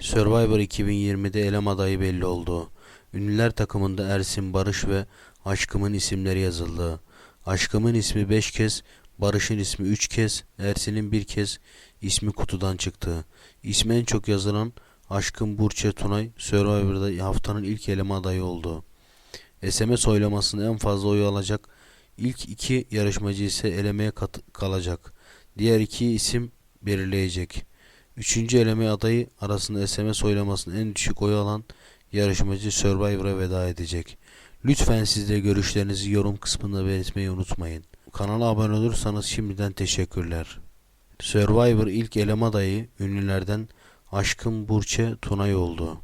Survivor 2020'de elem adayı belli oldu. Ünlüler takımında Ersin, Barış ve Aşkım'ın isimleri yazıldı. Aşkım'ın ismi 5 kez, Barış'ın ismi 3 kez, Ersin'in bir kez ismi kutudan çıktı. İsmi en çok yazılan Aşkın Burçe Tunay Survivor'da haftanın ilk eleme adayı oldu. SMS oylamasında en fazla oy alacak ilk iki yarışmacı ise elemeye kalacak. Diğer iki isim belirleyecek. Üçüncü eleme adayı arasında SMS oylamasının en düşük oy alan yarışmacı Survivor'a veda edecek. Lütfen siz de görüşlerinizi yorum kısmında belirtmeyi unutmayın. Kanala abone olursanız şimdiden teşekkürler. Survivor ilk eleme adayı ünlülerden Aşkın Burçe Tunay oldu.